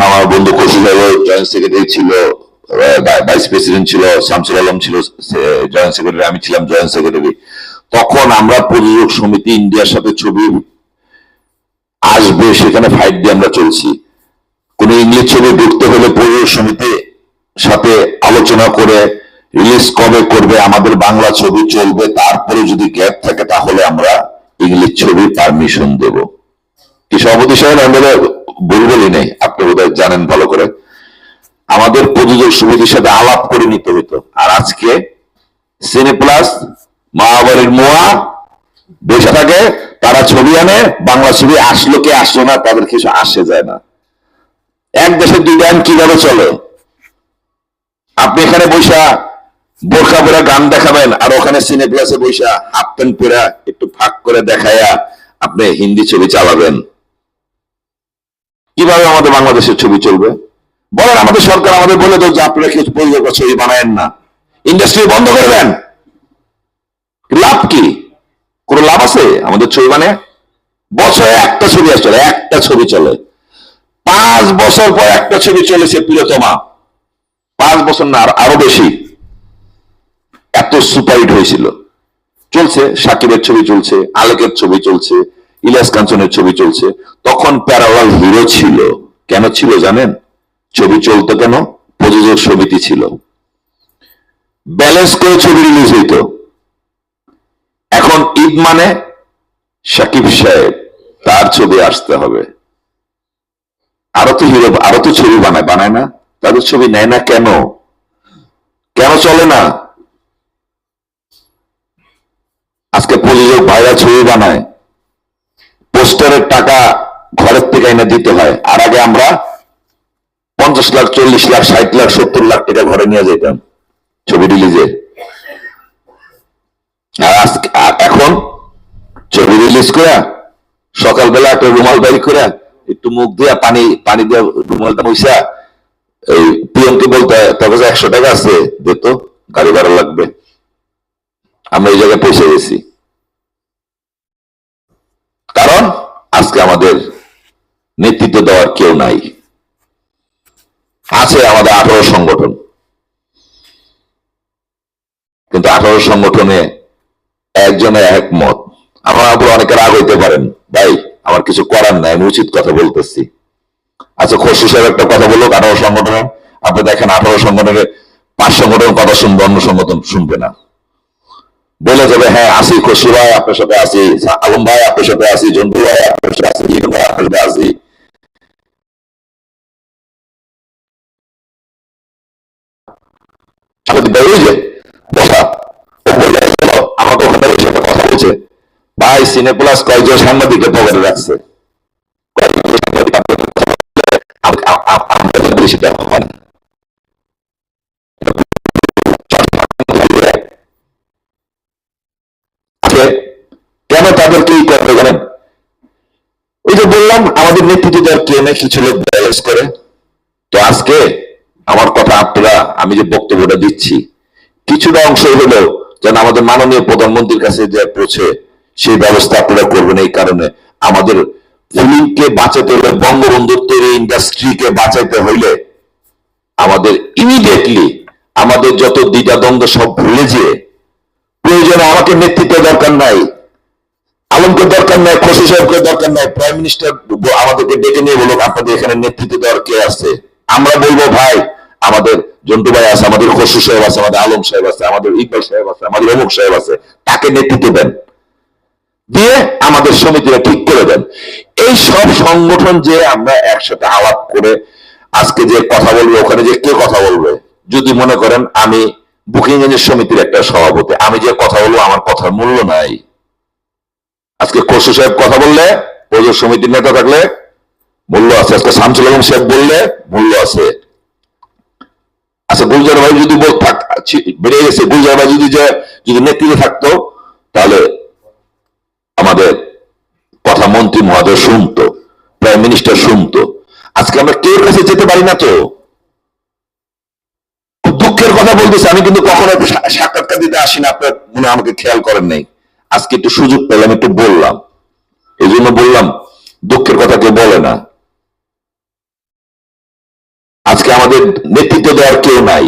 তখন আমার বন্ধু কৌশল জয়েন্ট সেক্রেটারি ছিল ভাইস প্রেসিডেন্ট ছিল, শামসুল আলম ছিল জয়েন্ট সেক্রেটারি আমি ছিলাম জয়েন্ট সেক্রেটারি তখন আমরা প্রযোজক সমিতি ইন্ডিয়ার সাথে ছবি আসবে, সেখানে ফাইট দিয়ে আমরা চলছি। কোন ইংলিশ ছবি ঢুকতে হলে প্রযোজক সমিতি সাথে আলোচনা করে রিলিজ কবে করবে, আমাদের বাংলা ছবি চলবে, তারপরে যদি গ্যাপ থাকে তাহলে আমরা ইংলিশ ছবি পারমিশন দেব। কি সভাপতি সাহেব বলবলি নেই, আপনি বোধহয় জানেন ভালো করে। আমাদের প্রযোজক সমিতির সাথে আলাপ করে নিতে হতো আর আজকে সিনে প্লাস মহাবাড়ির মোয়া, বসে থাকে, তারা ছবি আনে, বাংলা ছবি আসলো কি আসলো না, তাদের কিছু আসে যায় না। এক দেশের দুই গান কীভাবে চলে? আপনি এখানে বৈশা বোরখা পরে গান দেখাবেন, আর ওখানে সিনে প্লাসে বৈশা হাফ প্যান্ট পরে একটু ফাঁক করে দেখায়া আপনি হিন্দি ছবি চালাবেন। কীভাবে আমাদের বাংলাদেশের ছবি চলবে? বলেন, আমাদের সরকার আমাদের বলে দেয় যে আপনারা কিছু পরিযোগ ছবি বানায়েন না। ইন্ডাস্ট্রি বন্ধ করে দেন। লাভ কি? কোনো লাভ আছে? আমাদের ছবি মানে বছরে একটা ছবি আসলে একটা ছবি চলে। পাঁচ বছর পর একটা ছবি চলেছে প্রিয়তমা। পাঁচ বছর না আর- বেশি। এত সুপারহিট হয়েছিল। চলছে, সাকিবের ছবি চলছে, আলেকের ছবি চলছে ইলিয়াস কাঞ্চনের ছবি চলছে। তখন প্যারালাল হিরো ছিল। কেন ছিল জানেন? ছবি চলতো কেন? প্রযোজক সমিতি ছিল। ব্যালেন্স করে ছবি রিলিজ হইতো। এখন ঈদ মানে সাকিব সাহেব, তার ছবি আসতে হবে। আরও তো হিরো আরও তো ছবি বানায় বানায় না? তাদের ছবি নেয় না কেন? কেন চলে না? আজকে প্রযোজক ভাইরা ছবি বানায়। পোস্টারের টাকা ঘরের থেকে এনে দিতে হয়। আর আগে আমরা পঞ্চাশ লাখ, চল্লিশ লাখ, ষাট লাখ, সত্তর লাখ টাকা ঘরে নিয়ে যেতাম ছবি রিলিজে আর এখন ছবি রিলিজ করে সকালবেলা একটা রুমাল বাড়ি করে একটু মুখ দিয়া পানি পানি দিয়া রুমালটা মুইসা, এই পিএমকে বলতে তার কাছে একশো টাকা আছে দিত গাড়ি ভাড়া লাগবে। আমরা এই জায়গায় পৌঁছে গেছি কারণ আজকে আমাদের নেতৃত্ব দেওয়ার কেউ নাই। আছে আমাদের আঠারো সংগঠন। কিন্তু আঠারো সংগঠনে একজনে একমত আমার উপর অনেকে রাগ হইতে পারেন, ভাই, আমার কিছু করার নাই, আমি উচিত কথা বলতেছি। আচ্ছা খসরু সাহেব একটা কথা বলুক আঠারো সংগঠনের আপনি দেখেন আঠারো সংগঠনের পাঁচ সংগঠন কথা শুনবে, অন্য সংগঠন শুনবে না। বলে যাবে হ্যাঁ আসি খসরু ভাই আপনার সাথে আসি আলম ভাই আপনার সাথে আসি জন্টু ভাই আপনার সাথে আসি ভাই আপনার সাথে আসি। আমাদের বেরোই যে বসা ও বলে "চলো, আমাকে ওখানে বসে একটা কথা বলছে। ভাই তাদেরকে করতে জানেন ওই যে বললাম, আমাদের নেতৃত্ব দেওয়ার কে নেই কিছু লোক ব্যালেন্স করে। তো আজকে আমার কথা আপনারা, আমি যে বক্তব্যটা দিচ্ছি, কিছুটা অংশ হলেও যেন আমাদের মাননীয় প্রধানমন্ত্রীর কাছে যে পৌঁছে সেই ব্যবস্থা আপনারা করবেন এই কারণে। আমাদের ফিল্মকে বাঁচাতে হলে, বঙ্গবন্ধুর তৈরি ইন্ডাস্ট্রিকে বাঁচাইতে হইলে আমাদের ইমিডিয়েটলি আমাদের যত দ্বিধাদ্বন্দ্ব সব ভুলে যেয়ে, প্রয়োজনে আমাকে নেতৃত্ব দরকার নাই। আলমকে দরকার নাই খসু সাহেবকে দরকার নাই প্রাইম মিনিস্টার আমাদেরকে ডেকে নিয়ে বলুক, আপনাদের এখানে নেতৃত্ব দেওয়ার কে আছে? আমরা বলব, ভাই, আমাদের জন্টু ভাই আছে, আমাদের খসু সাহেব আছে, আমাদের আলম সাহেব আছে, আমাদের ইকবাল সাহেব আছে, আমাদের অমুক সাহেব আছে, তাকে নেতৃত্ব দেন। দিয়ে আমাদের সমিতিরা ঠিক করে দেন। এই সব সংগঠন যে আমরা একসাথে আলাপ করে আজকে যে কথা বলব, ওখানে যে কে কথা বলবে? যদি মনে করেন, আমি বুকিং এজেন্ট সমিতির একটা সভাপতি, আমি যে কথা বলব, আমার কথার মূল্য নাই। আজকে খসরু সাহেব কথা বললে প্রযোজক সমিতির নেতা থাকলে, মূল্য আছে। আজকে শামসুল আলম সাহেব বললে, মূল্য আছে। আচ্ছা গুলজার ভাই যদি বেড়ে গেছে। গুলজার ভাই যদি যে যদি নেতৃত্বে থাকতো, তাহলে আমাদের কথা মন্ত্রী মহোদয় শুনতো, প্রাইম মিনিস্টার শুনতো। আজকে আমরা কেউ কাছে যেতে পারি না তো। দুঃখের কথা বলতেছি। আমি কিন্তু কখনো সাক্ষাৎকার দিতে আসি না। আপনার মনে আমাকে খেয়াল করেন নাই। আজকে একটু সুযোগ পেলাম, একটু বললাম। এই জন্য বললাম, দুঃখের কথা কেউ বলে না। আজকে আমাদের নেতৃত্ব দেওয়ার কেউ নাই।